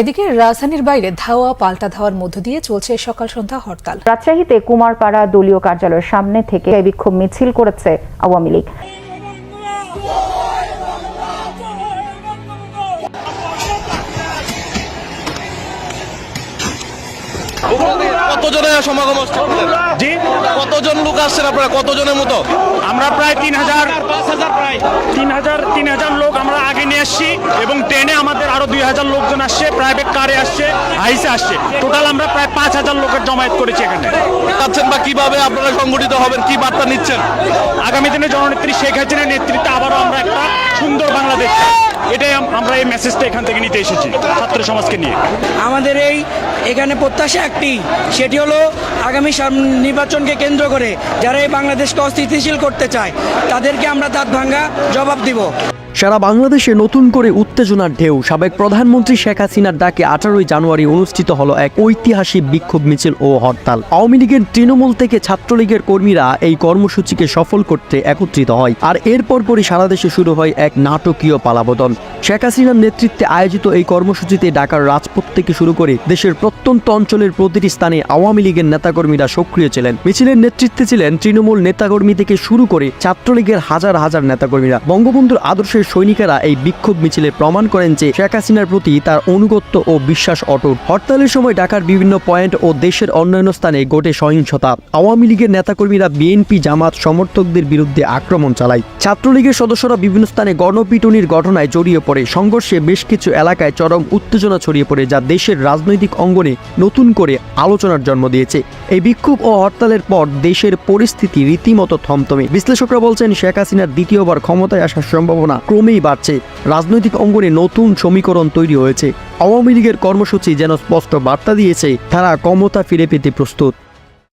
এদিকে রাজধানীর বাইরে ধাওয়া পাল্টা ধাওয়ার মধ্য দিয়ে চলছে সকাল সন্ধ্যা হরতাল। রাজশাহীতে কুমারপাড়া দলীয় কার্যালয়ের সামনে থেকে বিক্ষোভ মিছিল করেছে আওয়ামী লীগ। কতজনের সমাগম জি? কতজন লোক আসছেন আপনারা? কতজনের মতো? আমরা প্রায় তিন হাজার তিন হাজার তিন হাজার লোক আমরা আগে নিয়ে আসছি এবং ট্রেনে আমাদের আরও দুই হাজার লোকজন আসছে প্রাইভেট কারে আসছে হাইসে আসছে। টোটাল আমরা প্রায় পাঁচ হাজার লোকের জমায়েত করেছি এখানে। যাচ্ছেন বা কীভাবে আপনারা সংগঠিত হবেন? কি বার্তা নিচ্ছেন? আগামী দিনে জননেত্রী শেখ হাসিনার নেতৃত্বে আবারও আমরা একটা সুন্দর বাংলাদেশ এটাই আমরা এই মেসেজটা এখান থেকে নিতে এসেছি ছাত্র সমাজকে নিয়ে। আমাদের এই এখানে প্রত্যাশা একটি সেটি হলো আগামী নির্বাচনকে কেন্দ্র করে যারা এই বাংলাদেশকে অস্থিতিশীল করতে চায় তাদেরকে আমরা দাঁত ভাঙ্গা জবাব দিব। সারা বাংলাদেশে নতুন করে উত্তেজনার ঢেউ। সাবেক প্রধানমন্ত্রী শেখ হাসিনার ডাকে আঠারোই জানুয়ারি অনুষ্ঠিত হল এক ঐতিহাসিক বিক্ষোভ মিছিল ও হরতাল। আওয়ামী লীগের তৃণমূল থেকে ছাত্রলীগের কর্মীরা এই কর্মসূচিকে সফল করতে একত্রিত হয়। আর এরপর পরই সারা দেশে শুরু হয় এক নাটকীয় পালাবদন শেখ হাসিনার নেতৃত্বে আয়োজিত এই কর্মসূচিতে ঢাকার রাজপথ থেকে শুরু করে দেশের প্রত্যন্ত অঞ্চলের প্রতিটি স্থানে আওয়ামী লীগের নেতাকর্মীরা সক্রিয় ছিলেন। মিছিলের নেতৃত্বে ছিলেন তৃণমূল নেতাকর্মী থেকে শুরু করে ছাত্রলীগের হাজার হাজার নেতাকর্মীরা। বঙ্গবন্ধুর আদর্শের সৈনিকেরা এই বিক্ষোভ মিছিলে প্রমাণ করেন যে শেখ হাসিনার প্রতি তার অনুগত্য ও বিশ্বাস অটুট। হরতালের সময় ঢাকার বিভিন্ন পয়েন্ট ও দেশের অন্যান্য স্থানে ঘটে সহিংসতা। আওয়ামী লীগের নেতাকর্মীরা বিএনপি জামাত সমর্থকদের বিরুদ্ধে আক্রমণ চালায়। ছাত্রলীগের সদস্যরা বিভিন্ন স্থানে গণপিটুনির ঘটনায় জড়িয়ে পড়ে। সংঘর্ষে বেশ কিছু এলাকায় চরম উত্তেজনা ছড়িয়ে পড়ে যা দেশের রাজনৈতিক অঙ্গনে নতুন করে আলোচনার জন্ম দিয়েছে। এই বিক্ষোভ ও হরতালের পর দেশের পরিস্থিতি রীতিমতো থমথমে। বিশ্লেষকরা বলছেন, শেখ হাসিনার দ্বিতীয়বার ক্ষমতায় আসার সম্ভাবনা ক্রমেই বাড়ছে। রাজনৈতিক অঙ্গনে নতুন সমীকরণ তৈরি হয়েছে। আওয়ামী লীগের কর্মসূচি যেন স্পষ্ট বার্তা দিয়েছে, তারা ক্ষমতা ফিরে পেতে প্রস্তুত।